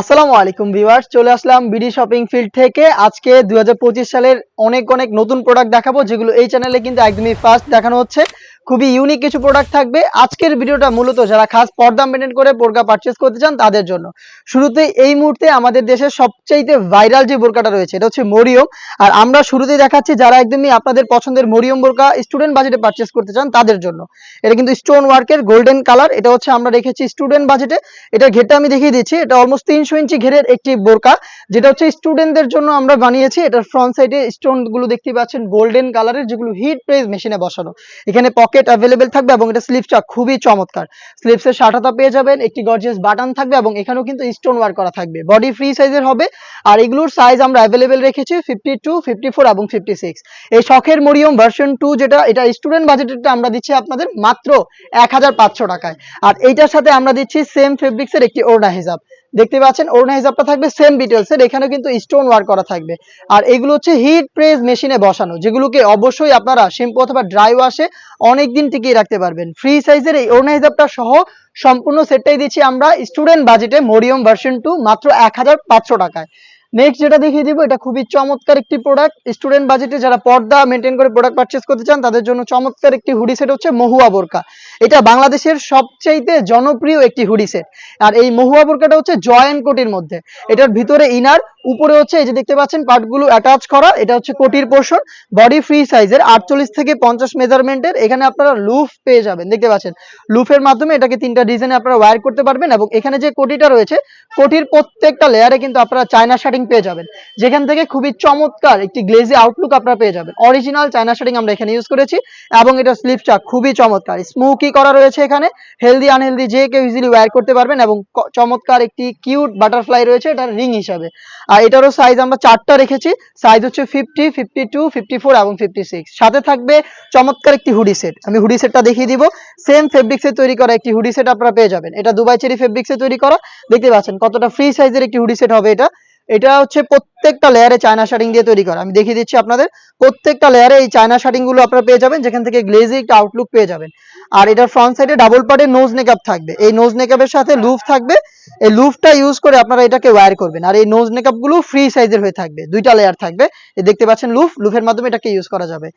আসসালামু আলাইকুম ভিউয়ার্স, চলে আসলাম বিডি শপিং ফিল্ড থেকে। আজকে দু হাজার পঁচিশ সালের অনেক অনেক নতুন প্রোডাক্ট দেখাবো, যেগুলো এই চ্যানেলে কিন্তু একদমই ফার্স্ট দেখানো হচ্ছে। খুবই ইউনিক কিছু প্রোডাক্ট থাকবে। আজকের ভিডিওটা মূলত যারা খাস পর্দা মেনটেন করে বোরকা পারচেস করতে চান, তাদের জন্য। শুরুতে এই মুহূর্তে আমাদের দেশের সবচাইতে ভাইরাল যে বোরকাটা রয়েছে, এটা হচ্ছে মরিয়ম। আর আমরা শুরুতেই দেখাচ্ছি যারা একদমই আপনাদের পছন্দের মরিয়ম বোরকা স্টুডেন্ট বাজেটে পারচেস করতে চান, তাদের জন্য। এটা কিন্তু স্টোন ওয়ার্কের গোল্ডেন কালার এটা হচ্ছে আমরা রেখেছি স্টুডেন্ট বাজেটে এটার ঘেরটা আমি দেখিয়ে দিচ্ছি, এটা অলমোস্ট তিনশো ইঞ্চি ঘেরের একটি বোরকা, যেটা হচ্ছে স্টুডেন্টদের জন্য আমরা বানিয়েছি। এটার ফ্রন্ট সাইডে স্টোনগুলো দেখতে পাচ্ছেন গোল্ডেন কালারের যেগুলো হিট প্রেস মেশিনে বসানো। এখানে অ্যাভেলেবেল থাকবে এবং এটা স্লিপসটা খুবই চমৎকার। স্লিপসের শাটাতা পেয়ে যাবেন, একটি গর্জিয়াস বাটন থাকবে এবং এখানেও কিন্তু স্টোন ওয়ার্ক করা থাকবে। বডি ফ্রি সাইজের হবে আর এগুলোর সাইজ আমরা অ্যাভেলেবেল রেখেছি ফিফটি টু ফিফটি ফোর এবং ফিফটি সিক্স এই শখের মরিয়ম ভার্সন টু যেটা, এটা স্টুডেন্ট বাজেটেরটা আমরা দিচ্ছি আপনাদের মাত্র এক হাজার পাঁচশো টাকায়। আর এইটার সাথে আমরা দিচ্ছি সেম ফেব্রিক্সের একটি ওড়না হিজাব। দেখতে পাচ্ছেন ওড়না হিজাবটা থাকবে সেম ডিটেলসের এখানেও কিন্তু স্টোন ওয়ার্ক করা থাকবে। আর এগুলো হচ্ছে হিট প্রেস মেশিনে বসানো, যেগুলোকে অবশ্যই আপনারা শ্যাম্পু অথবা ড্রাই ওয়াশে অনেক দিন টিকিয়ে রাখতে পারবেন। ফ্রি সাইজের এই ওড়না হিজাবটা সহ সম্পূর্ণ সেটটাই দিচ্ছি আমরা স্টুডেন্ট বাজেটে মরিয়ম ভার্সন টু মাত্র এক হাজার পাঁচশো টাকায়। নেক্সট যেটা দেখিয়ে দিব, এটা খুবই চমৎকার একটি প্রোডাক্ট স্টুডেন্ট বাজেটে যারা পর্দা মেনটেন করে প্রোডাক্ট পারচেস করতে চান, তাদের জন্য চমৎকার একটি হুডি সেট হচ্ছে মহুয়া বোরকা। এটা বাংলাদেশের সবচাইতে জনপ্রিয় একটি হুডি সেট আর এই মহুয়া বোরকাটা হচ্ছে জয়েন্ট কোটির মধ্যে। এটার ভিতরে ইনার উপরে হচ্ছে এই যে দেখতে পাচ্ছেন পার্টগুলো অ্যাটাচ করা, এটা হচ্ছে কোটির পোর্শন বডি ফ্রি সাইজের আটচল্লিশ থেকে পঞ্চাশ মেজারমেন্টের এখানে আপনারা লুফ পেয়ে যাবেন, দেখতে পাচ্ছেন। লুফের মাধ্যমে এটাকে তিনটা ডিজাইনে আপনারা ওয়ার করতে পারবেন এবং এখানে যে কোটিটা রয়েছে, কোটির প্রত্যেকটা লেয়ারে কিন্তু আপনারা চায়না শাটিং পেয়ে যাবেন। যেখান থেকে খুবই চমৎকার একটি গ্লেজি আউটলুক আপনারা পেয়ে যাবেন। অরিজিনাল চায়না শাটিং আমরা এখানে ইউজ করেছি এবং এটা স্লিপটা খুবই চমৎকার। স্মোকি করা রয়েছে এখানে হেলদি আনহেলদি যে কেউ ইজিলি ওয়ার করতে পারবেন এবং চমৎকার একটি কিউট বাটারফ্লাই রয়েছে, এটার রিং হিসাবে। আর এটারও সাইজ আমরা চারটা রেখেছি। সাইজ হচ্ছে fifty fifty two fifty four এবং ফিফটি সিক্স সাথে থাকবে চমৎকার একটি হুডি সেট আমি হুডি সেটটা দেখিয়ে দিব। সেম ফেব্রিক্সে তৈরি করা একটি হুডি সেট আপনারা পেয়ে যাবেন। এটা দুবাই চেরি ফেব্রিক্সে তৈরি করা। দেখতে পাচ্ছেন কতটা ফ্রি সাইজের একটি হুডি সেট হবে এটা। এটা হচ্ছে প্রত্যেকটা লেয়ারে চায়না শাটিং দিয়ে তৈরি করা। আমি দেখিয়ে দিচ্ছি আপনাদের। প্রত্যেকটা লেয়ারে এই চায়না শাটিংগুলো আপনারা পেয়ে যাবেন। যেখান থেকে গ্লেজি একটা আউটলুক পেয়ে যাবেন। আর এটার ফ্রন্ট সাইডে ডাবল পার্টের নোজ নেকআপ থাকবে। এই নোজ নেকআপের সাথে লুফ থাকবে। এই লুফটা ইউজ করে আপনারা এটাকে ওয়্যার করবেন। আর এই নোজ নেকআপগুলো ফ্রি সাইজের হয়ে থাকবে। দুইটা লেয়ার থাকবে। দেখতে পাচ্ছেন লুফ লুফের মাধ্যমে এটাকে ইউজ করা যাবে।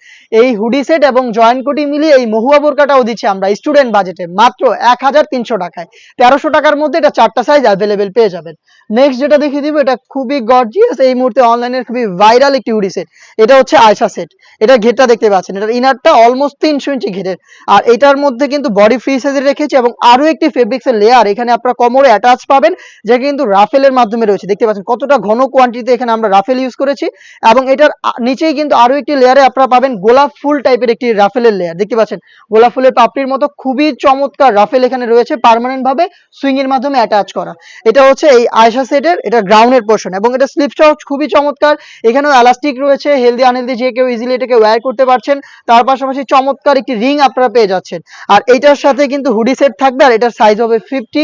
এই হুডি সেট এবং জয়েন্ট কোটি মিলিয়ে এই মহুয়া বোরকাটাও দিচ্ছি আমরা স্টুডেন্ট বাজেটে মাত্র এক হাজার তিনশো টাকায়। তেরোশো টাকার মধ্যে এটা চারটা সাইজ অ্যাভেলেবেল পেয়ে যাবেন। নেক্সট যেটা দেখিয়ে দিব, এটা খুবই গর্জিয়াস এই মুহূর্তে অনলাইনের খুবই ভাইরাল একটি হুডি সেট এটা হচ্ছে আয়সা সেট এটা ঘেরটা দেখতে পাচ্ছেন। এটার ইনারটা অলমোস্ট তিনশো ইঞ্চি ঘেরের। আর এটার মধ্যে কিন্তু বডি ফ্রি সাইজের রেখেছি এবং আরও একটি ফেব্রিক্সের লেয়ার এখানে আপনারা কোমরে অ্যাটাচ পাবেন যেটা কিন্তু রাফেলের মাধ্যমে রয়েছে। দেখতে পাচ্ছেন কতটা ঘন কোয়ান্টিটিতে এখানে আমরা রাফেল ইউজ করেছি এবং এটার নিচেই কিন্তু আরও একটি লেয়ারে আপনারা পাবেন গোলাপ ফুল টাইপের একটি রাফেলের লেয়ার দেখতে পাচ্ছেন গোলাপ ফুলের পাপড়ির মতো খুবই চমৎকার রাফেল এখানে রয়েছে পার্মানেন্ট ভাবে সুইং এর মাধ্যমে অ্যাটাচ করা। এটা হচ্ছে এই আয়সা সেটের এটা গ্রাউন্ডের পোর্শন এবং এটা স্লিপ স্লিপসটাও খুবই চমৎকার। এখানেও এলাস্টিক রয়েছে হেলদি আনহেলদি যে কেউ ইজিলি এটাকে ওয়্যার করতে পারছেন। তার পাশাপাশি চমৎকার একটি রিং আপনারা পেয়ে যাচ্ছেন। আর এটার সাথে কিন্তু হুডি সেট থাকবে আর এটার সাইজ হবে fifty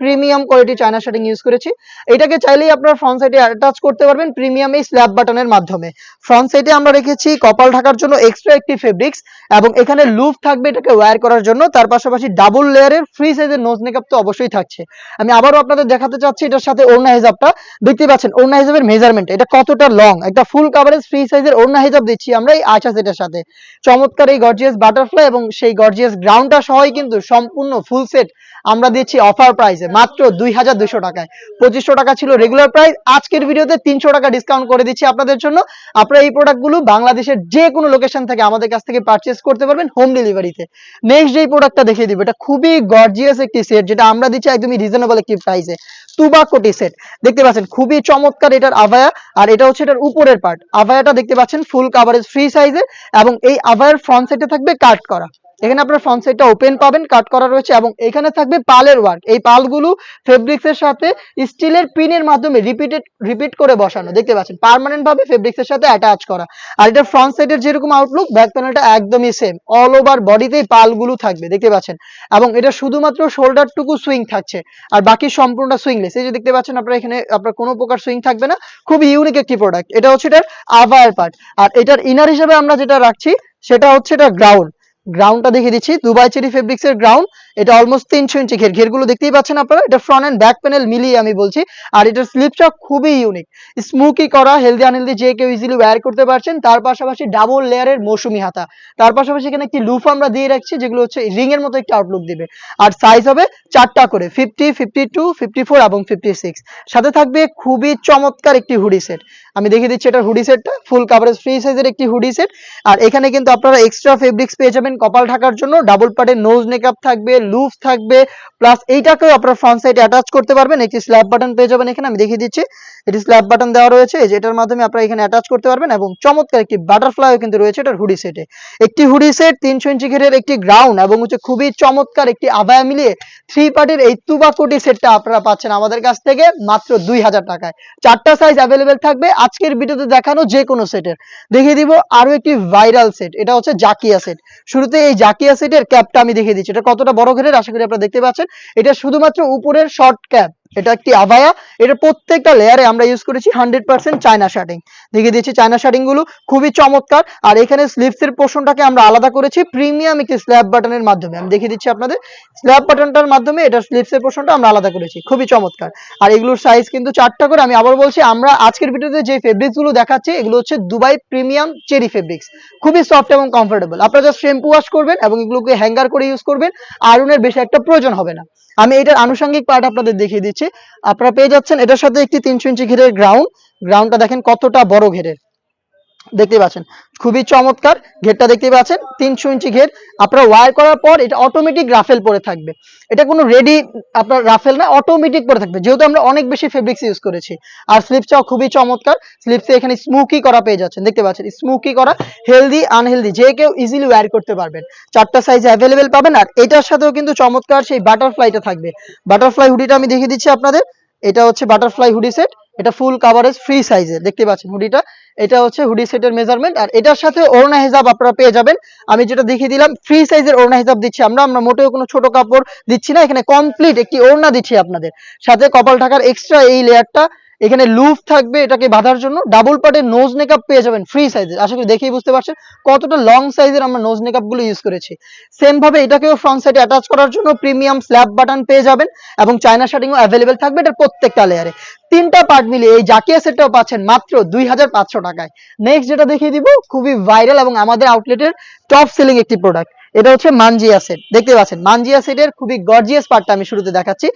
premium quality China shirting use করেছি। এটাকে চাইলেই আপনারা ফ্রন্ট সাইডে অ্যাটাচ করতে পারবেন প্রিমিয়াম এই স্ল্যাব বাটনের মাধ্যমে। ফ্রন্ট সাইডে আমরা রেখেছি কপাল ঢাকার জন্য এক্সট্রা একটি ফেব্রিক্স এবং এখানে লুপ থাকবে এটাকে ওয়্যার করার জন্য। তার পাশাপাশি ডাবল লেয়ারের ফ্রি সাইজের নোজ মেকআপ তো অবশ্যই থাকছে। আমি আবারও আপনাদের দেখাতে চাচ্ছি এটার সাথে ওড়না হিজাবটা। দেখতে পাচ্ছেন, ওড়না হিজাবের মেজারমেন্ট এটা কতটা লং একটা ফুল কাভারেজ ফ্রি সাইজের ওড়না হিজাব দিচ্ছি আমরা এই আচা সেটের সাথে। চমৎকার এই গর্জিয়াস বাটারফ্লাই এবং সেই গর্জিয়াস গ্রাউন্ডটা সহই কিন্তু সম্পূর্ণ ফুল সেট আমরা দিচ্ছি অফার প্রাইসে মাত্র দুই হাজার দুশো টাকায়। পঁচিশশো টাকা ছিল রেগুলার প্রাইস আজকের ভিডিওতে তিনশো টাকা ডিসকাউন্ট করে দিচ্ছি আপনাদের জন্য। আপনারা এই প্রোডাক্টগুলো বাংলাদেশের যে কোনো লোকেশন থেকে আমাদের কাছ থেকে পারচেস করতে পারবেন হোম ডেলিভারিতে নেক্সট যেই প্রোডাক্টটা দেখিয়ে দিব, এটা খুবই গর্জিয়াস একটি সেট যেটা আমরা দিচ্ছি একদমই রিজনেবল একটি প্রাইসে তুবা কোটি সেট দেখতে পাচ্ছেন, খুবই চমৎকার এটার আভায়া, আর এটা হচ্ছে এটার উপরের পার্ট আভায়াটা দেখতে পাচ্ছেন ফুল কাভারেজ ফ্রি সাইজের এবং এই আভায়ার ফ্রন্ট সাইডে থাকবে কাট করা। এখানে আপনার ফ্রন্ট সাইডটা ওপেন পাবেন কাট করা রয়েছে এবং এখানে থাকবে পালের ওয়ার্ক এই পালগুলো ফেব্রিক্স এর সাথে স্টিলের পিনের মাধ্যমে রিপিটেড রিপিট করে বসানো। দেখতে পাচ্ছেন? পার্মানেন্ট ভাবে ফেব্রিক্স এর সাথে অ্যাটাচ করা। আর এটা ফ্রন্ট সাইডের যেরকম আউটলুক ব্যাক প্যানেলটা একদমই সেম অল ওভার বডিতেই পালগুলো থাকবে, দেখতে পাচ্ছেন? এবং এটা শুধুমাত্র শোল্ডার টুকু সুইং থাকছে, আর বাকি সম্পূর্ণটা সুইংলেস এই যে দেখতে পাচ্ছেন আপনারা এখানে, আপনার কোনো প্রকার সুইং থাকবে না। খুব ইউনিক একটি প্রোডাক্ট এটা হচ্ছে এটার আভার পার্ট আর এটার ইনার হিসেবে আমরা যেটা রাখছি, সেটা হচ্ছে এটা গ্রাউন্ড গ্রাউন্ডটা দেখিয়ে দিচ্ছি। দুবাই চেরি ফেব্রিক্সের গ্রাউন্ড এটা অলমোস্ট তিনশো ইঞ্চি ঘের। ঘেরগুলো দেখতেই পাচ্ছেন আপনারা? এটা ফ্রন্ট এন্ড ব্যাক প্যানেল মিলিয়ে আমি বলছি। আর এটার স্লিপটা খুবই ইউনিক স্মুকি করা হেলদি আনহেলদি যে কেউ ইজিলি ওয়্যার করতে পারছেন, তার পাশাপাশি ডাবল লেয়ারের মৌসুমি হাতা। তার পাশাপাশি এখানে একটি লুফ আমরা দিয়ে রাখছি, যেগুলো হচ্ছে রিং এর মতো একটি আউটলুক দিবে। আর সাইজ হবে চারটা করে fifty fifty two fifty four এবং ফিফটি সিক্স সাথে থাকবে খুবই চমৎকার একটি হুডি সেট আমি দেখিয়ে দিচ্ছি এটার হুডি সেটটা ফুল কাভারেজ ফ্রি সাইজের একটি হুডি সেট আর এখানে কিন্তু আপনারা এক্সট্রা ফেব্রিক্স পেয়ে যাবেন কপাল ঢাকার জন্য। ডাবল পার্টের নোজ মেকআপ থাকবে লুফ থাকবে প্লাস এইটাকেও আপনারা ফ্রন্ট সাইডে অ্যাটাচ করতে পারবেন। একটি স্ল্যাব বাটন পেয়ে যাবেন এখানে, আমি দেখিয়ে দিচ্ছি। এটি স্ল্যাব বাটন দেওয়া রয়েছে। এই যে এটার মাধ্যমে আপনারা এখানে অ্যাটাচ করতে পারবেন এবং চমৎকার একটি বাটারফ্লাইও কিন্তু রয়েছে এটার হুডি সেটে একটি হুডি সেট তিনশো ইঞ্চি ঘেরের একটি গ্রাউন্ড এবং হচ্ছে খুবই চমৎকার একটি আবায়া মিলিয়ে থ্রি পার্টের এই তুবাকুটি সেটটা আপনারা পাচ্ছেন আমাদের কাছ থেকে, মাত্র দুই হাজার টাকায়। চারটা সাইজ অ্যাভেলেবেল থাকবে আজকের ভিডিওতে দেখানো যে কোনো সেটের দেখিয়ে দিব আরও একটি ভাইরাল সেট এটা হচ্ছে জাকিয়া সেট শুরুতে এই জাকিয়া সেটের ক্যাপটা আমি দেখিয়ে দিচ্ছি। এটা কতটা বড় ঘেরের আশা করি আপনারা দেখতে পাচ্ছেন। এটা শুধুমাত্র উপরের শর্ট ক্যাপ এটা একটি আভায়া এটা প্রত্যেকটা লেয়ারে আমরা ইউজ করেছি হান্ড্রেড পার্সেন্ট চায়না শার্টিং দেখিয়ে দিচ্ছি চায়না গুলো খুবই চমৎকার। আর এখানে স্লিভস এর পোর্শনটাকে আমরা আলাদা করেছি প্রিমিয়াম একটি স্ল্যাব বাটনের মাধ্যমে। আমি দেখিয়ে দিচ্ছি আপনাদের। স্ল্যাব বাটনটার মাধ্যমে এটা স্লিভস এর পোর্শনটা আমরা আলাদা করেছি। খুবই চমৎকার। আর এগুলোর সাইজ কিন্তু চারটা করে। আমি আবার বলছি, আমরা আজকের ভিডিওতে যে ফেব্রিক্সগুলো দেখাচ্ছি, এগুলো হচ্ছে দুবাই প্রিমিয়াম চেরি ফেব্রিক্স খুবই সফট এবং কমফোর্টেবল আপনারা জাস্ট শ্যাম্পু ওয়াশ করবেন এবং এগুলোকে হ্যাঙ্গার করে ইউজ করবেন। আয়রনের বেশি একটা প্রয়োজন হবে না। আমি এটার আনুষঙ্গিক পার্ট আপনাদের দেখিয়ে দিচ্ছি। আপনারা পেয়ে যাচ্ছেন, এটার সাথে একটি তিনশো ইঞ্চি ঘেরের গ্রাউন্ড গ্রাউন্ডটা দেখেন কতটা বড় ঘেরের। দেখতে পাচ্ছেন। খুবই চমৎকার ঘেরটা দেখতে পাচ্ছেন। তিনশো ইঞ্চি ঘের। আপনারা ওয়ার করার পর এটা অটোমেটিক রাফেল পরে থাকবে। এটা কোনো রেডি আপনার রাফেল না অটোমেটিক পরে থাকবে। যেহেতু আমরা অনেক বেশি ফেব্রিক্স ইউজ করেছি। আর স্লিপসটাও খুবই চমৎকার। স্লিপসে এখানে স্মুকি করা পেয়ে যাচ্ছেন। দেখতে পাচ্ছেন স্মুকি করা হেলদি আনহেলদি যে কেউ ইজিলি ওয়ার করতে পারবেন। চারটা সাইজ অ্যাভেলেবেল পাবেন। আর এটার সাথেও কিন্তু চমৎকার সেই বাটারফ্লাইটা থাকবে। বাটারফ্লাই হুডিটা আমি দেখিয়ে দিচ্ছি আপনাদের। এটা হচ্ছে বাটারফ্লাই হুডি সেট এটা ফুল কাভারেজ ফ্রি সাইজের দেখতে পাচ্ছেন হুডিটা এটা হচ্ছে হুডি সেটের মেজারমেন্ট আর এটার সাথে ওড়না হিসাব আপনারা পেয়ে যাবেন। আমি যেটা দেখিয়ে দিলাম ফ্রি সাইজের ওড়না হিসাব দিচ্ছি আমরা আমরা মোটেও কোনো ছোট কাপড় দিচ্ছি না, এখানে কমপ্লিট একটি ওড়না দিচ্ছি আপনাদের। সাথে কপাল ঢাকার এক্সট্রা এই লেয়ারটা এখানে লুফ থাকবে এটাকে বাঁধার জন্য। ডাবল পার্টের নোজ মেকআপ পেয়ে যাবেন ফ্রি সাইজের আশা করি দেখেই বুঝতে পারছেন কতটা লং সাইজের আমরা নোজ মেকআপগুলো ইউজ করেছি। সেম ভাবে এটাকেও ফ্রন্ট সাইডে অ্যাটাচ করার জন্য প্রিমিয়াম স্ল্যাব বাটন পেয়ে যাবেন এবং চায়না শার্টিংও অ্যাভেলেবেল থাকবে এটার প্রত্যেকটা লেয়ারে তিনটা পার্ট মিলিয়ে এই জাকিয়া সেটটাও পাচ্ছেন মাত্র দুই হাজার পাঁচশো টাকায়। নেক্সট যেটা দেখিয়ে দিব, খুবই ভাইরাল এবং আমাদের আউটলেটের টপ সেলিং একটি প্রোডাক্ট এটা হচ্ছে মানজিয়া সেট দেখতে পাচ্ছেন মানজিয়া সেটের খুবই গর্জিয়াস পার্টটা আমি শুরুতে দেখাচ্ছি।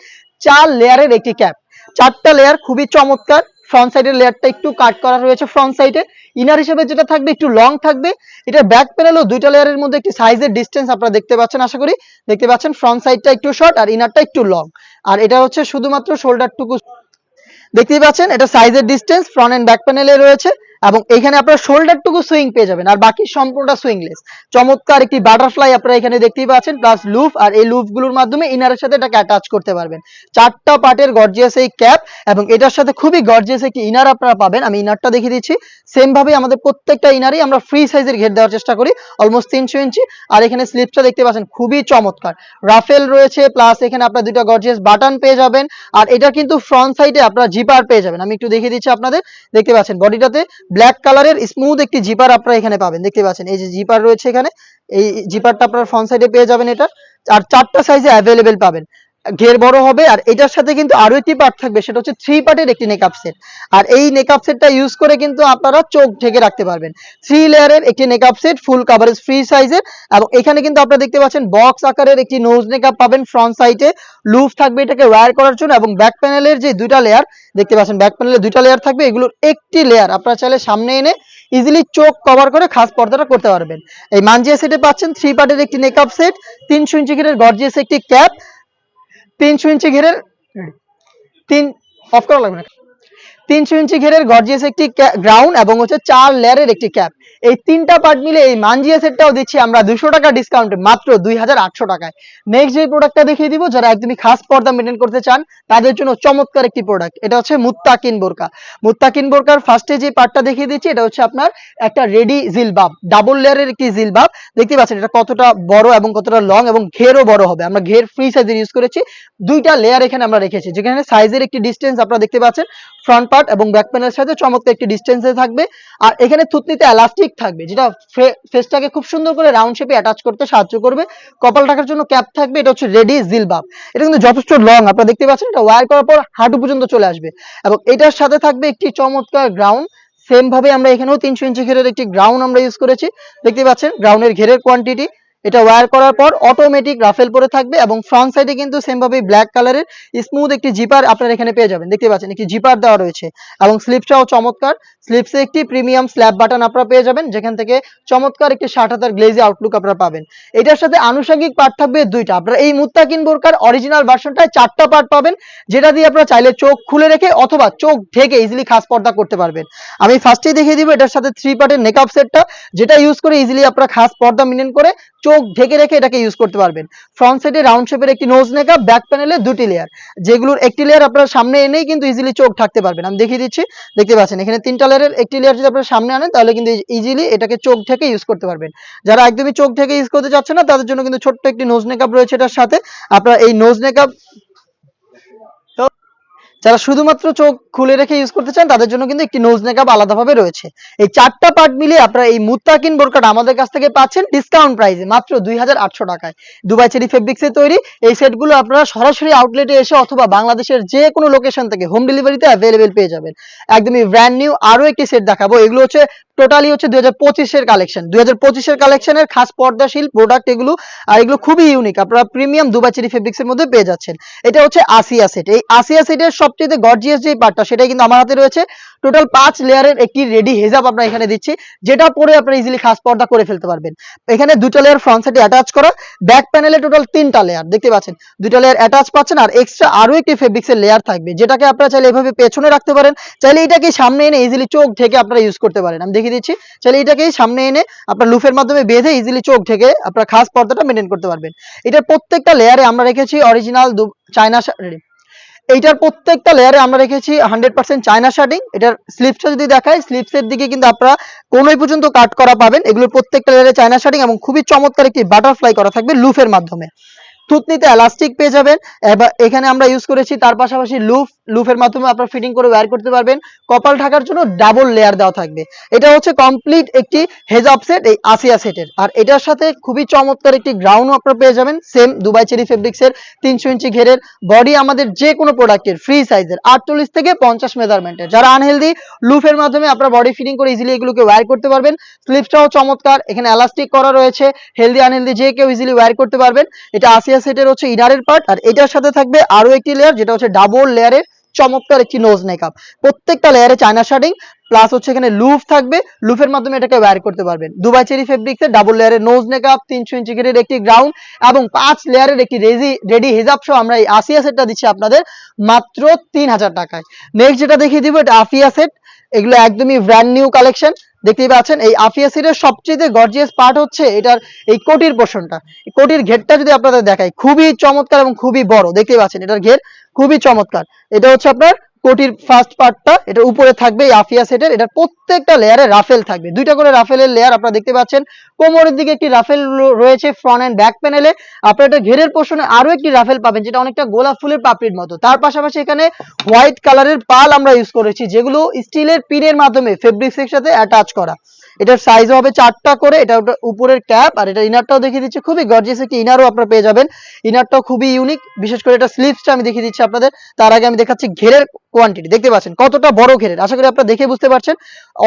চার লেয়ারের একটি ক্যাপ চারটা লেয়ার খুবই চমৎকার। ফ্রন্ট সাইডের লেয়ারটা একটু কাট করা রয়েছে ফ্রন্ট সাইডে ইনার হিসেবে যেটা থাকবে একটু লং থাকবে। এটা ব্যাক প্যানেলও দুইটা লেয়ারের মধ্যে একটি সাইজের ডিস্টেন্স আপনারা দেখতে পাচ্ছেন, আশা করি। দেখতে পাচ্ছেন ফ্রন্ট সাইডটা একটু শর্ট আর ইনারটা একটু লং আর এটা হচ্ছে শুধুমাত্র শোল্ডারটুকু দেখতেই পাচ্ছেন, এটা সাইজের ডিস্টেন্স ফ্রন্ট এন্ড ব্যাক প্যানেলে রয়েছে। এবং এখানে আপনারা শোল্ডারটুকু সুইং পেয়ে যাবেন। আর বাকি সম্পূর্ণটা সুইংলেস চমৎকার একটি বাটারফ্লাই আপনারা এখানে দেখতেই পাচ্ছেন প্লাস লুফ আর এই লুফগুলোর মাধ্যমে ইনারের সাথে এটাকে অ্যাটাচ করতে পারবেন। চারটা পার্টের গর্জিয়াস এই ক্যাপ এবং এটার সাথে খুবই গর্জিয়াস একটি ইনার আপনারা পাবেন। আমি ইনারটা দেখিয়ে দিচ্ছি। ভাবে আমাদের প্রত্যেকটা ইনারই আমরা ফ্রি সাইজের ঘের দেওয়ার চেষ্টা করি অলমোস্ট তিনশো ইঞ্চি। আর এখানে স্লিপটা দেখতে পাচ্ছেন, খুবই চমৎকার। রাফেল রয়েছে প্লাস এখানে আপনার দুইটা গর্জিয়াস বাটন পেয়ে যাবেন। আর এটা কিন্তু ফ্রন্ট সাইডে আপনারা জিপার পেয়ে যাবেন। আমি একটু দেখিয়ে দিচ্ছি আপনাদের। দেখতে পাচ্ছেন বডিটাতে ব্ল্যাক কালারের স্মুথ একটি জিপার আপনারা এখানে পাবেন। দেখতে পাচ্ছেন, এই যে জিপার রয়েছে এখানে, এই জিপারটা আপনারা ফ্রন্ট সাইডে পেয়ে যাবেন এটা আর চারটা সাইজে অ্যাভেলেবেল পাবেন। ঘের বড় হবে, আর এটার সাথে কিন্তু আরও একটি পার্ট থাকবে, সেটা হচ্ছে থ্রি পার্টের একটি নেকআপ সেট আর এই নেকআপ সেটটা ইউজ করে কিন্তু আপনারা চোখ ঢেকে রাখতে পারবেন। থ্রি লেয়ারের একটি নেকআপ সেট ফুল কাভারেজ ফ্রি সাইজের এবং এখানে কিন্তু আপনারা দেখতে পাচ্ছেন বক্স আকারের একটি নোজ মেকআপ পাবেন ফ্রন্ট সাইডে লুফ থাকবে এটাকে ওয়্যার করার জন্য, এবং ব্যাক প্যানেলের যে দুইটা লেয়ার দেখতে পাচ্ছেন ব্যাক প্যানেলে দুইটা লেয়ার থাকবে, এগুলোর একটি লেয়ার আপনারা চাইলে সামনে এনে ইজিলি চোখ কভার করে খাস পর্দাটা করতে পারবেন। এই মানজিয়া সেটে পাচ্ছেন থ্রি পার্টের একটি নেকআপ সেট তিনশো ইঞ্চি গর্জিয়াস একটি ক্যাপ তিনশো ইঞ্চি ঘেরের তিন অফ করা লাগবে না। তিনশো ইঞ্চি ঘেরের গর্জিয়াস একটি গ্রাউন্ড এবং হচ্ছে চার লেয়ারের একটি ক্যাপ এই তিনটা পার্ট মিলে এই মানজিয়া সেটটাও দিচ্ছি আমরা দুশো টাকা ডিসকাউন্টে মাত্র দুই হাজার আটশো টাকায়। নেক্সট যে প্রোডাক্টটা দেখিয়ে দিব, যারা একদমই খাস পর্দা মেনটেন করতে চান, তাদের জন্য চমৎকার একটি প্রোডাক্ট এটা হচ্ছে মুত্তাকিন বোরকা। মুত্তাকিন বোরকার ফার্স্টে যে পার্টটা দেখিয়ে দিচ্ছি, এটা হচ্ছে আপনার একটা রেডি জিলবাব ডাবল লেয়ারের একটি জিলবাব। দেখতে পাচ্ছেন এটা কতটা বড় এবং কতটা লং এবং ঘেরও বড় হবে। আমরা ঘের ফ্রি সাইজের ইউজ করেছি। দুইটা লেয়ার এখানে আমরা রেখেছি, যেখানে সাইজের একটি ডিস্টেন্স আপনারা দেখতে পাচ্ছেন ফ্রন্ট পার্ট এবং ব্যাক প্যানেলের সাথে চমৎকার একটি ডিস্টেন্সে থাকবে। আর এখানে থুতনিতে এলাস্টিক থাকবে, যেটা ফেসটাকে খুব সুন্দর করে রাউন্ড শেপে অ্যাটাচ করতে সাহায্য করবে। কপাল রাখার জন্য ক্যাপ থাকবে, এটা হচ্ছে রেডি জিলবাব। এটা কিন্তু যথেষ্ট লং আপনারা দেখতে পাচ্ছেন, এটা ওয়ার করার পর হাঁটু পর্যন্ত চলে আসবে। এবং এটার সাথে থাকবে একটি চমৎকার গ্রাউন্ড সেম ভাবে আমরা এখানেও তিনশো ইঞ্চি ঘেরের একটি গ্রাউন্ড আমরা ইউজ করেছি। দেখতে পাচ্ছেন গ্রাউন্ডের ঘেরের কোয়ান্টিটি এটা ওয়্যার করার পর অটোমেটিক রাফেল পরে থাকবে এবং ফ্রন্ট সাইডে কিন্তু সেম ভাবে ব্ল্যাক কালারের স্মুথ একটি জিপার আপনারা এখানে পেয়ে যাবেন। দেখতে পাচ্ছেন, একটি জিপার দেওয়া রয়েছে এবং স্লিপসটাও চমৎকার। স্লিপসে একটি প্রিমিয়াম স্ল্যাব বাটন আপনারা পেয়ে যাবেন, যেখান থেকে চমৎকার একটি ষাট হাজার গ্লেজি আউটলুক আপনারা পাবেন। এটার সাথে আনুষঙ্গিক পার্ট থাকবে দুইটা। আপনারা এই মুত্তাকিন বোরকার অরিজিনাল ভার্সনটায় চারটা পার্ট পাবেন, যেটা দিয়ে আপনারা চাইলে চোখ খুলে রেখে অথবা চোখ ঢেকে ইজিলি খাস পর্দা করতে পারবেন। আমি ফার্স্টেই দেখিয়ে দিব, এটার সাথে থ্রি পার্টের মেকআপ সেটটা যেটা ইউজ করে ইজিলি আপনারা খাস পর্দা মেনটেন করে চোখ ঢেকে রেখে এটাকে ইউজ করতে পারবেন। ফ্রন্ট সাইডে রাউন্ড শেপের একটি নোজ মেকআপ ব্যাক প্যানেলে দুটি লেয়ার যেগুলোর একটি লেয়ার আপনার সামনে এনেই কিন্তু ইজিলি চোখ থাকতে পারবেন। আমি দেখিয়ে দিচ্ছি, দেখতে পাচ্ছেন, এখানে তিনটা লেয়ারের একটি লেয়ার যদি আপনার সামনে আনেন, তাহলে কিন্তু ইজিলি এটাকে চোখ ঢেকে ইউজ করতে পারবেন। যারা একদমই চোখ ঢেকে ইউজ করতে চাচ্ছেন না, তাদের জন্য কিন্তু ছোট্ট একটি নোজ মেকআপ রয়েছে এটার সাথে। আপনারা এই নোজ মেকআপ যারা শুধুমাত্র চোখ খুলে রেখে ইউজ করতে চান, তাদের জন্য কিন্তু একটি নোজ মেকআপ আলাদাভাবে রয়েছে। এই চারটা পার্ট মিলিয়ে আপনারা এই মুত্তাকিন বোরকাটা আমাদের কাছ থেকে পাচ্ছেন ডিসকাউন্ট প্রাইসে মাত্র দুই হাজার আটশো টাকায়। দুবাই চেরি ফেব্রিক্সে তৈরি। এই সেটগুলো আপনারা সরাসরি আউটলেটে এসে অথবা বাংলাদেশের যে কোনো লোকেশন থেকে হোম ডেলিভারিতে অ্যাভেলেবেল পেয়ে যাবেন। একদমই ব্র্যান্ড নিউ আরও একটি সেট দেখাবো। এগুলো হচ্ছে টোটালি হচ্ছে দুই হাজার কালেকশন দুই হাজার পঁচিশের কালেকশনের খাস পর্দাশীল প্রোডাক্ট এগুলো, আর এগুলো খুবই ইউনিক আপনারা প্রিমিয়াম দুবাই চেরি ফেব্রিক্সের মধ্যে পেয়ে যাচ্ছেন। এটা হচ্ছে আসিয়া সেট এই আসিয়া সেটের সবচেয়ে গর্জিয়াস যে পার্টটা সেটাই কিন্তু আমার হাতে রয়েছে। টোটাল পাঁচ লেয়ারের একটি রেডি হেজাব আমরা এখানে দিচ্ছি, যেটা পরে আপনারা ইজিলি খাস পর্দা করে ফেলতে পারবেন। এখানে দুটো লেয়ার ফ্রন্ট সাইডে অ্যাটাচ করা ব্যাক প্যানেলে টোটাল তিনটা লেয়ার দেখতে পাচ্ছেন? দুটো লেয়ার অ্যাটাচ পাচ্ছেন আর এক্সট্রা আরও একটি ফেব্রিক্সের লেয়ার থাকবে, যেটাকে আপনারা চাইলে এভাবে পেছনে রাখতে পারেন। চাইলে এটাকে সামনে এনে ইজিলি চোখ ঢেকে আপনারা ইউজ করতে পারেন। আমি দেখিয়ে দিচ্ছি, চাইলে এটাকেই সামনে এনে আপনার লুফের মাধ্যমে বেঁধে ইজিলি চোখ ঢেকে আপনার খাস পর্দাটা মেনটেন করতে পারবেন। এটার প্রত্যেকটা লেয়ারে আমরা রেখেছি অরিজিনাল চায়না এইটার প্রত্যেকটা লেয়ারে আমরা রেখেছি হান্ড্রেড পার্সেন্ট চায়না শার্টিং এটার স্লিপসটা যদি দেখায় স্লিপসের দিকে কিন্তু আপনারা কোনোই পর্যন্ত কাট করা পাবেন। এগুলোর প্রত্যেকটা লেয়ারে চায়না শার্টিং এবং খুবই চমৎকার একটি বাটারফ্লাই করা থাকবে লুফের মাধ্যমে। থুতনিতে এলাস্টিক পেয়ে যাবেন। এখানে আমরা ইউজ করেছি, তার পাশাপাশি লুফ লুফের মাধ্যমে আপনারা ফিটিং করে ওয়্যার করতে পারবেন। কপাল ঢাকার জন্য ডাবল লেয়ার দেওয়া থাকবে। এটা হচ্ছে কমপ্লিট একটি হেজাব সেট এই আসিয়া সেটের আর এটার সাথে খুবই চমৎকার একটি গ্রাউন্ড আপনারা পেয়ে যাবেন। সেম দুবাই চেরি ফেব্রিক্সের তিনশো ইঞ্চি ঘেরের বডি আমাদের যে কোনো প্রোডাক্টের ফ্রি সাইজের আটচল্লিশ থেকে পঞ্চাশ মেজারমেন্টের যারা আনহেলদি লুফের মাধ্যমে আপনারা বডি ফিটিং করে ইজিলি এগুলোকে ওয়্যার করতে পারবেন। স্লিপসটাও চমৎকার, এখানে এলাস্টিক করা রয়েছে। হেলদি আনহেলদি যে কেউ ইজিলি ওয়্যার করতে পারবেন। এটা আসিয়া সেটের হচ্ছে ইনারের পার্ট আর এটার সাথে থাকবে আরও একটি লেয়ার যেটা হচ্ছে ডাবল লেয়ারের চমৎকার একটি নোজ মেকআপ প্রত্যেকটা লেয়ারে চায়না শার্টিং প্লাস হচ্ছে এখানে লুফ থাকবে। লুফের মাধ্যমে এটাকে ওয়্যার করতে পারবেন। দুবাই চেরি ফেব্রিক্সে ডাবল লেয়ারের নোজ মেকআপ তিনশো ইঞ্চি ঘেরের একটি গ্রাউন্ড এবং পাঁচ লেয়ারের একটি রেজি রেডি হেজাব সহ আমরা এই আসিয়া সেটটা দিচ্ছি আপনাদের মাত্র তিন হাজার টাকায়। নেক্সট যেটা দেখিয়ে দিব, এটা আফিয়া সেট এগুলো একদমই ব্র্যান্ড নিউ কালেকশন দেখতেই পাচ্ছেন, এই আফিয়া সেটের সবচেয়ে গর্জিয়াস পার্ট হচ্ছে এটার এই কোটির পোর্শনটা কোটির ঘেরটা যদি আপনাদের দেখাই, খুবই চমৎকার এবং খুবই বড়। দেখতেই পাচ্ছেন, এটার ঘের খুবই চমৎকার। এটা হচ্ছে আপনার কোটির ফার্স্ট পার্টটা এটা উপরে থাকবে আফিয়া সেটের এটার প্রত্যেকটা লেয়ারে রাফেল থাকবে। দুইটা করে রাফেলের লেয়ার আপনারা দেখতে পাচ্ছেন। কোমরের দিকে একটি রাফেল রয়েছে ফ্রন্ট এন্ড ব্যাক প্যানেলে আপনারা এটা ঘেরের পোর্শনে আরও একটি রাফেল পাবেন, যেটা অনেকটা গোলাপ ফুলের পাপড়ির মতো। তার পাশাপাশি এখানে হোয়াইট কালারের পাল আমরা ইউজ করেছি, যেগুলো স্টিলের পিনের মাধ্যমে ফেব্রিক্সের সাথে অ্যাটাচ করা। এটার সাইজ হবে চারটা করে, এটা উপরের ক্যাপ আর এটা ইনারটাও দেখিয়ে দিচ্ছে। খুবই গর্জিয়াস একটি ইনারও আপনারা পেয়ে যাবেন। ইনারটাও খুবই ইউনিক বিশেষ করে এটা স্লিভসটা আমি দেখিয়ে দিচ্ছি আপনাদের। তার আগে আমি দেখাচ্ছি ঘেরের কোয়ান্টিটি দেখতে পাচ্ছেন? কতটা বড় ঘেরের? আশা করি আপনারা দেখে বুঝতে পারছেন।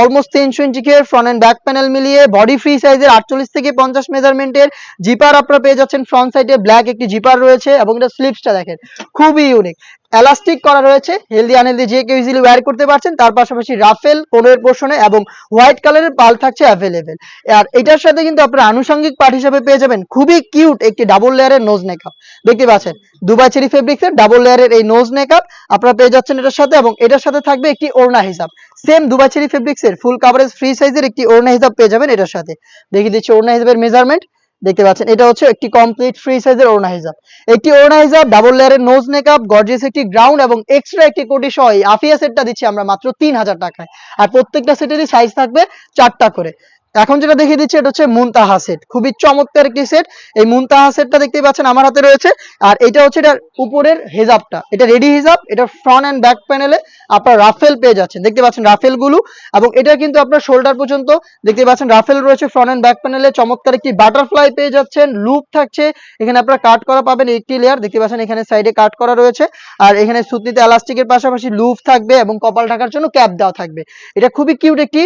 অলমোস্ট তিনশো ইঞ্চি ঘের ফ্রন্ট এন্ড ব্যাক প্যানেল মিলিয়ে বডি ফ্রি সাইজের আটচল্লিশ থেকে পঞ্চাশ মেজারমেন্টের জিপার আপনারা পেয়ে যাচ্ছেন। ফ্রন্ট সাইডে ব্ল্যাক একটি জিপার রয়েছে এবং এটা স্লিপসটা দেখেন। খুবই ইউনিক এলাস্টিক করা রয়েছে হেলদি আনহেলদি যে কেউ ইজিলি ওয়্যার করতে পারছেন, তার পাশাপাশি রাফেল কোনের পোর্শনে এবং হোয়াইট কালারের পাল থাকছে অ্যাভেলেবেল আর এটার সাথে কিন্তু আপনারা আনুষঙ্গিক পার্ট হিসেবে পেয়ে যাবেন খুবই কিউট একটি ডাবল লেয়ারের নোজ মেকআপ দেখতে পাচ্ছেন দুবাই চেরি ফেব্রিক্সের ডাবল লেয়ারের এই নোজ মেকআপ আপনারা পেয়ে যাচ্ছেন এটার সাথে এবং এটার সাথে থাকবে একটি ওড়না হিসাব সেম দুবাই চেরি ফেব্রিক্স এর ফুল কাভারেজ ফ্রি সাইজের একটি ওড়না হিসাব পেয়ে যাবেন এটার সাথে। দেখিয়ে দিচ্ছি ওড়না হিসাবের মেজারমেন্ট দেখতে পাচ্ছেন, এটা হচ্ছে একটি কমপ্লিট ফ্রি সাইজের ওড়না হিজাব একটি ওড়না হিজাব ডাবল লেয়ারের নোজ মেকআপ গর্জিয়াস একটি গ্রাউন্ড এবং এক্সট্রা একটি কোটি সহ আফিয়া সেটটা দিচ্ছি আমরা মাত্র তিন হাজার টাকায়। আর প্রত্যেকটা সেটেরই সাইজ থাকবে চারটা করে। এখন যেটা দেখিয়ে দিচ্ছি, এটা হচ্ছে মুনতাহা সেট খুবই চমৎকার একটি সেট এই মুনতাহা সেটটা দেখতেই পাচ্ছেন আমার হাতে রয়েছে। আর এটা হচ্ছে এটার উপরের হেজাবটা। এটা রেডি হিজাব, এটা ফ্রন্ট অ্যান্ড ব্যাক প্যানেলে আপনার রাফেল পেয়ে যাচ্ছেন। দেখতে পাচ্ছেন রাফেলগুলো এবং এটা কিন্তু আপনার শোল্ডার পর্যন্ত দেখতে পাচ্ছেন রাফেল রয়েছে ফ্রন্ট অ্যান্ড ব্যাক প্যানেলে চমৎকার একটি বাটারফ্লাই পেয়ে যাচ্ছেন। লুপ থাকছে। এখানে আপনারা কাট করা পাবেন একটি লেয়ার দেখতে পাচ্ছেন এখানে সাইডে কাট করা রয়েছে। আর এখানে সুতনিতে এলাস্টিকের পাশাপাশি লুপ থাকবে এবং কপাল ঢাকার জন্য ক্যাপ দেওয়া থাকবে। এটা খুবই কিউট একটি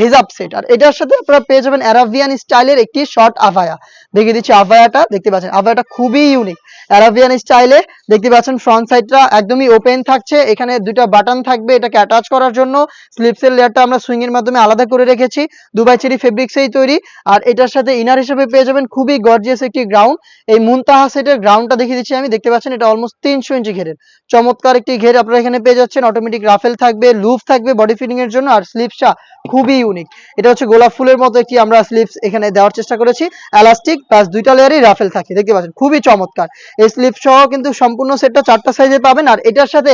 হেজাব সেট আর এটার সাথে আপনারা পেয়ে যাবেন অ্যারাবিয়ান স্টাইলের একটি শর্ট আভায়া দেখিয়ে দিচ্ছি আভায়াটা দেখতে পাচ্ছেন। আভায়াটা খুবই ইউনিক অ্যারাবিয়ান স্টাইলে দেখতে পাচ্ছেন ফ্রন্ট সাইডটা একদমই ওপেন থাকছে। এখানে দুইটা বাটন থাকবে এটাকে অ্যাটাচ করার জন্য। স্লিপসের লেয়ারটা আমরা সুইং এর মাধ্যমে আলাদা করে রেখেছি। দুবাই চেরি ফেব্রিক্সেই তৈরি। আর এটার সাথে ইনার হিসেবে পেয়ে যাবেন খুবই গর্জিয়াস একটি গ্রাউন্ড এই মুনতাহা সেটের গ্রাউন্ডটা দেখিয়ে দিচ্ছি আমি। দেখতে পাচ্ছেন এটা অলমোস্ট তিনশো ইঞ্চি ঘেরের। চমৎকার একটি ঘের আপনারা এখানে পেয়ে যাচ্ছেন। অটোমেটিক রাফেল থাকবে লুপ থাকবে বডি ফিটিং এর জন্য। আর স্লিপসটা খুবই ইউনিক এটা হচ্ছে গোলাপ ফুলের মতো একটি আমরা স্লিপস এখানে দেওয়ার চেষ্টা করেছি। এলাস্টিক প্লাস দুইটা লেয়ারই রাফেল থাকে, দেখতে পাচ্ছেন? খুবই চমৎকার। এই স্লিপ সহ কিন্তু সম্পূর্ণ সেটটা চারটা সাইজে পাবেন, আর এটার সাথে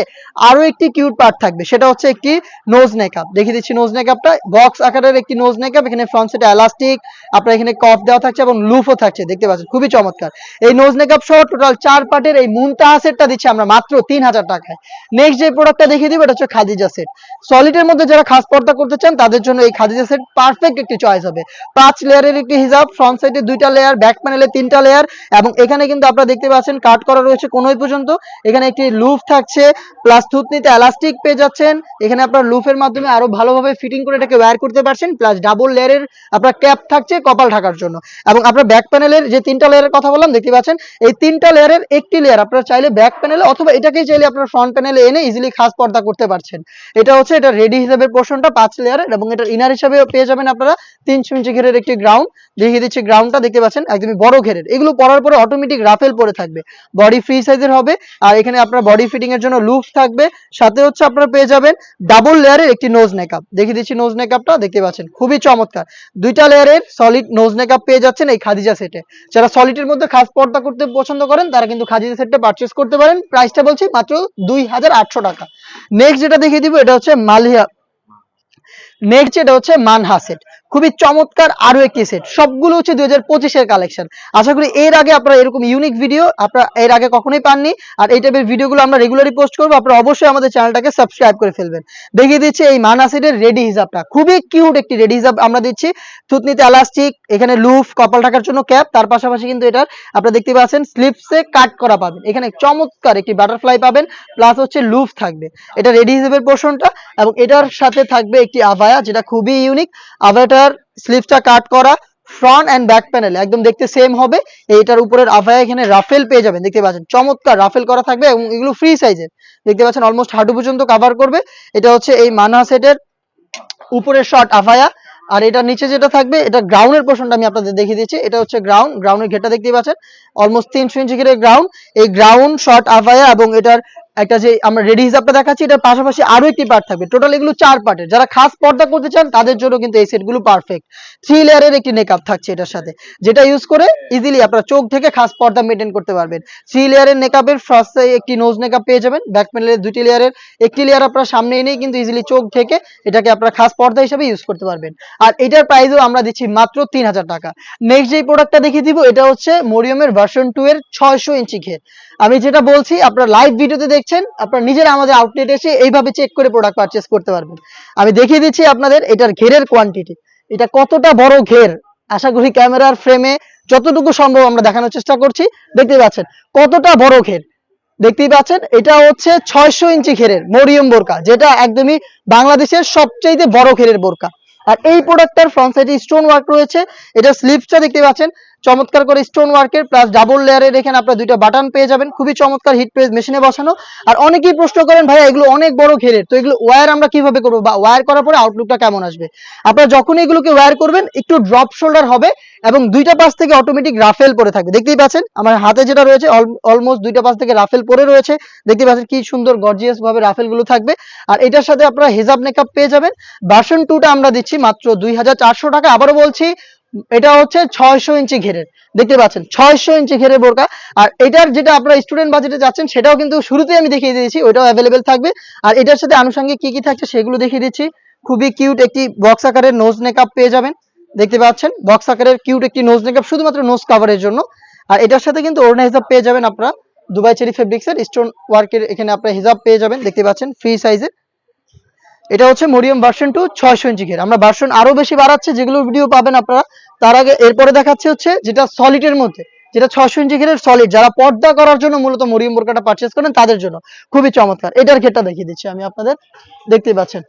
আরও একটি কিউট পার্ট থাকবে, সেটা হচ্ছে একটি নোজ নেকআপ দেখিয়ে দিচ্ছি নোজ নেকআপটা বক্স আকারের একটি নোজ নেকআপ এখানে ফ্রন্ট সেটে এলাস্টিক আপনার এখানে কফ দেওয়া থাকছে এবং লুফও থাকছে, দেখতে পাচ্ছেন? খুবই চমৎকার। এই নোজ নেকআপ সহ টোটাল চার পার্টের এই মুনতাহা সেটটা দিচ্ছি আমরা মাত্র তিন হাজার টাকায়। নেক্সট যে প্রোডাক্টটা দেখিয়ে দিব, এটা হচ্ছে খাদিজা সেট সলিডের মধ্যে যারা খাস পর্দা করতে চান, তাদের জন্য এই খাদিজা সেট পারফেক্ট একটি চয়েস হবে। পাঁচ লেয়ারের একটি হিসাব ফ্রন্ট সাইডে দুইটা লেয়ার ব্যাক প্যানেলে তিনটা লেয়ার এবং এখানে কিন্তু আপনারা দেখতে পাচ্ছেন কাট করা রয়েছে কোনোই পর্যন্ত। এখানে একটি লুফ থাকছে প্লাস থুতনিতে এলাস্টিক পেয়ে যাচ্ছেন। এখানে আপনার লুফের মাধ্যমে আরও ভালোভাবে ফিটিং করে এটাকে ওয়্যার করতে পারছেন প্লাস ডাবল লেয়ারের আপনার ক্যাপ থাকছে কপাল ঢাকার জন্য। এবং আপনার ব্যাক প্যানেলের যে তিনটা লেয়ারের কথা বললাম, দেখতে পাচ্ছেন, এই তিনটা লেয়ারের একটি লেয়ার আপনারা চাইলে ব্যাক প্যানেলে অথবা এটাকেই চাইলে আপনার ফ্রন্ট প্যানেলে এনে ইজিলি খাস পর্দা করতে পারছেন। এটা হচ্ছে এটা রেডি হিসাবে পোর্শনটা পাঁচ লেয়ারের এবং এটার ইনার হিসাবে পেয়ে যাবেন আপনারা তিনশো ইঞ্চি ঘেরের একটি গ্রাউন্ড দেখিয়ে দিচ্ছি গ্রাউন্ডটা দেখতে পাচ্ছেন, একদমই বড় ঘেরের। এগুলো পরার পরে অটোমেটিক রাফেল পরে থাকবে। বডি ফ্রি সাইজের হবে। আর এখানে আপনার বডি ফিটিং এর জন্য লুপ থাকবে। সাথে হচ্ছে আপনারা পেয়ে যাবেন ডাবল লেয়ারের একটি নোজ নেকআপ দেখিয়ে দিচ্ছি নোজ নেকআপটা দেখতে পাচ্ছেন, খুবই চমৎকার। দুইটা লেয়ারের সলিড নোজ নেকআপ পেয়ে যাচ্ছেন এই খাদিজা সেটে যারা সলিডের মধ্যে খাস পর্দা করতে পছন্দ করেন, তারা কিন্তু খাদিজা সেটটা পারচেস করতে পারেন। প্রাইসটা বলছি মাত্র দুই হাজার আটশো টাকা। নেক্সট যেটা দেখিয়ে দিব, এটা হচ্ছে মালিয়া নেক্সট যেটা হচ্ছে মানহা সেট খুবই চমৎকার আরও একটি সেট সবগুলো হচ্ছে দুই হাজার পঁচিশের কালেকশন আশা করি এর আগে আপনারা এরকম ইউনিক ভিডিও আপনারা এর আগে কখনোই পাননি। আর এই টাইপের ভিডিওগুলো আমরা রেগুলারই পোস্ট করব। আপনারা অবশ্যই আমাদের চ্যানেলটাকে সাবস্ক্রাইব করে ফেলবেন। দেখিয়ে দিচ্ছি এই মানহা সেটের রেডি হিসাবটা খুবই কিউট একটি রেডি হিসাব আমরা দিচ্ছি। থুতনিতে এলাস্টিক এখানে লুফ কপাল ঢাকার জন্য ক্যাপ তার পাশাপাশি কিন্তু এটার আপনারা দেখতে পাচ্ছেন স্লিপসে কাট করা পাবেন। এখানে চমৎকার একটি বাটারফ্লাই পাবেন প্লাস হচ্ছে লুফ থাকবে। এটা রেডি হিসেবের পোর্শনটা এবং এটার সাথে থাকবে একটি আভায়া, যেটা খুবই ইউনিক আভায়াটার স্লিপসটা কাট করা ফ্রন্ট অ্যান্ড ব্যাক প্যানেল একদম দেখতে সেম হবে। এইটার উপরের আভায়া এখানে রাফেল পেয়ে যাবেন। দেখতে পাচ্ছেন, চমৎকার রাফেল করা থাকবে এবং এগুলো ফ্রি সাইজের দেখতে পাচ্ছেন অলমোস্ট হাঁটু পর্যন্ত কভার করবে। এটা হচ্ছে এই মানহা সেটের উপরের শর্ট আফায়া আর এটা নিচে যেটা থাকবে, এটা গ্রাউন্ডের পোর্শনটা আমি আপনাদের দেখিয়ে দিচ্ছি। এটা হচ্ছে গ্রাউন্ড গ্রাউন্ডের ঘেরটা দেখতে পাচ্ছেন। অলমোস্ট তিনশো ইঞ্চি ঘেরের গ্রাউন্ড এই গ্রাউন্ড শর্ট আফায়া এবং এটার একটা যে আমরা রেডি হিসাবটা দেখাচ্ছি, এটার পাশাপাশি আরও একটি পার্ট থাকবে। টোটাল এগুলো চার পার্টের যারা খাস পর্দা করতে চান, তাদের জন্য কিন্তু এই সেটগুলো পারফেক্ট থ্রি লেয়ারের একটি মেকআপ থাকছে এটার সাথে, যেটা ইউজ করে ইজিলি আপনারা চোখ থেকে খাস পর্দা মেনটেন করতে পারবেন। থ্রি লেয়ারের মেকআপের ফার্স্টে একটি নোজ মেকআপ পেয়ে যাবেন। ব্যাক প্যানেলের দুটি লেয়ারের একটি লেয়ার আপনারা সামনে এনেই কিন্তু ইজিলি চোখ থেকে এটাকে আপনারা খাস পর্দা হিসেবে ইউজ করতে পারবেন। আর এটার প্রাইসও আমরা দিচ্ছি মাত্র তিন হাজার টাকা। নেক্সট যেই প্রোডাক্টটা দেখিয়ে দিব, এটা হচ্ছে মরিয়মের ভার্সন টু এর ছয়শো ইঞ্চি ঘের আমি যেটা বলছি, আপনারা লাইভ ভিডিওতে দেখছেন, আপনারা নিজেরা আমাদের আউটলেট এসে এইভাবে চেক করে প্রোডাক্ট পারচেস করতে পারবেন। আমি দেখিয়ে দিচ্ছি আপনাদের এটার ঘেরের কোয়ান্টিটি এটা কতটা বড় ঘের? আশা করি ক্যামেরার ফ্রেমে যতটুকু সম্ভব আমরা দেখানোর চেষ্টা করছি। দেখতে পাচ্ছেন, কতটা বড় ঘের? দেখতেই পাচ্ছেন, এটা হচ্ছে ছয়শো ইঞ্চি ঘেরের মরিয়ম বোরকা, যেটা একদমই বাংলাদেশের সবচেয়ে বড় ঘেরের বোরকা। আর এই প্রোডাক্টটার ফ্রন্ট সাইডে স্টোন ওয়ার্ক রয়েছে, এটা স্লিপসটা দেখতে পাচ্ছেন চমৎকার করে স্টোন ওয়ার্কের প্লাস ডাবল লেয়ারের এখানে আপনারা দুইটা বাটন পেয়ে যাবেন। খুবই চমৎকার হিট প্রেস মেশিনে বসানো। আর অনেকেই প্রশ্ন করেন ভাই এগুলো অনেক বড় ঘেরের তো এগুলো ওয়্যার আমরা কীভাবে করব? বা ওয়্যার করার পরে আউটলুকটা কেমন আসবে? আপনারা যখন এগুলোকে ওয়্যার করবেন, একটু ড্রপ শোল্ডার হবে এবং দুইটা পাশ থেকে অটোমেটিক রাফেল পরে থাকবে। দেখতেই পাচ্ছেন, আমার হাতে যেটা রয়েছে অলমোস্ট দুইটা পাশ থেকে রাফেল পরে রয়েছে। দেখতে পাচ্ছেন কি সুন্দর গর্জিয়াস ভাবে রাফেলগুলো থাকবে। আর এটার সাথে আপনারা হেজাব মেকআপ পেয়ে যাবেন। ভার্সন টুটা আমরা দিচ্ছি মাত্র দুই হাজার চারশো টাকা। আবারও বলছি এটা হচ্ছে ছয়শো ইঞ্চি ঘেরের, দেখতে পাচ্ছেন, ছয়শো ইঞ্চি ঘেরের বোরকা। আর এটার যেটা আপনারা স্টুডেন্ট বাজেটে যাচ্ছেন, সেটাও কিন্তু শুরুতেই আমি দেখিয়ে দিয়েছি, ওইটাও অ্যাভেলেবেল থাকবে। আর এটার সাথে আনুষঙ্গিক কি কি থাকছে সেগুলো দেখিয়ে দিচ্ছি। খুবই কিউট একটি বক্স আকারের নোজ মেকআপ পেয়ে যাবেন, দেখতে পাচ্ছেন। বক্স আকারের কিউট একটি নোজ মেকআপ শুধুমাত্র নোজ কাভারের জন্য। আর এটার সাথে কিন্তু ওড়না হিসাব পেয়ে যাবেন আপনারা। দুবাই চেরি ফেব্রিক্সের স্টোন ওয়ার্কের এখানে আপনারা হিজাব পেয়ে যাবেন, দেখতে পাচ্ছেন ফ্রি সাইজের এটা হচ্ছে মরিয়ম ভার্সন টু ছয়শো ইঞ্চি ঘের আমরা ভার্সন আরও বেশি বাড়াচ্ছে, যেগুলো ভিডিও পাবেন আপনারা। তার আগে এরপরে দেখাচ্ছে হচ্ছে যেটা সলিডের মধ্যে, যেটা ছয়শো ইঞ্চি ঘেরের সলিড যারা পর্দা করার জন্য মূলত মরিয়ম বোরকাটা পারচেস করেন, তাদের জন্য। খুবই চমৎকার। এটার ঘেরটা দেখিয়ে দিচ্ছি আমি আপনাদের। দেখতে পাচ্ছেন?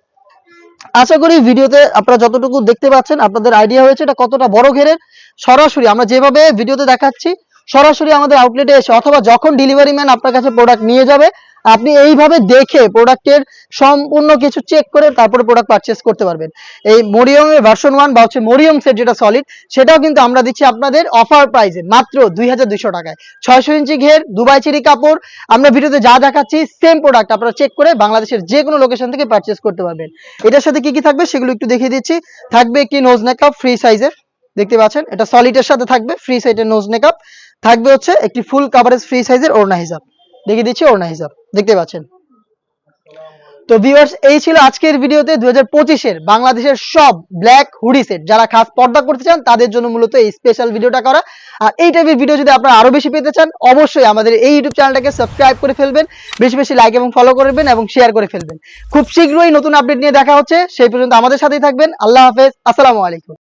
আশা করি ভিডিওতে আপনারা যতটুকু দেখতে পাচ্ছেন, আপনাদের আইডিয়া হয়েছে এটা কতটা বড় ঘেরের। সরাসরি আমরা যেভাবে ভিডিওতে দেখাচ্ছি সরাসরি আমাদের আউটলেটে এসে অথবা যখন ডেলিভারি ম্যান আপনার কাছে প্রোডাক্ট নিয়ে যাবে, আপনি এইভাবে দেখে প্রোডাক্টের সম্পূর্ণ কিছু চেক করে তারপরে প্রোডাক্ট পারচেস করতে পারবেন। এই মরিয়মের ভার্সন ওয়ান বা হচ্ছে মরিয়ম সেট যেটা সলিড সেটাও কিন্তু আমরা দিচ্ছি আপনাদের অফার প্রাইসে মাত্র দুই হাজার দুইশো টাকায়। ছয়শো ইঞ্চি ঘের, দুবাই চিরি কাপড়, আমরা ভিডিওতে যা দেখাচ্ছি সেম প্রোডাক্ট আপনারা চেক করে বাংলাদেশের যে কোনো লোকেশন থেকে পারচেস করতে পারবেন। এটার সাথে কি কি থাকবে সেগুলো একটু দেখিয়ে দিচ্ছি। থাকবে একটি নোজ মেকআপ ফ্রি সাইজের দেখতে পাচ্ছেন? এটা সলিডের সাথে থাকবে ফ্রি সাইজের নোজ মেকআপ থাকবে হচ্ছে একটি ফুল কাভারেজ ফ্রি সাইজের ওড়না হিসাব দেখিয়ে দিচ্ছি ওড়না হিসাব দেখতে পাচ্ছেন? তো ভিউয়ার্স এই ছিল আজকের ভিডিওতে হাজার পঁচিশের বাংলাদেশের সব ব্ল্যাক হুডি সেট যারা খাস পর্দা করতে চান, তাদের জন্য মূলত এই স্পেশাল ভিডিওটা করা। আর এই টাইপের ভিডিও যদি আপনারা আরও বেশি পেতে চান, অবশ্যই আমাদের এই ইউটিউব চ্যানেলটাকে সাবস্ক্রাইব করে ফেলবেন, বেশি বেশি লাইক এবং ফলো করবেন এবং শেয়ার করে ফেলবেন। খুব শীঘ্রই নতুন আপডেট নিয়ে দেখা হচ্ছে, সেই পর্যন্ত আমাদের সাথেই থাকবেন। আল্লাহ হাফেজ। আসসালামু আলাইকুম।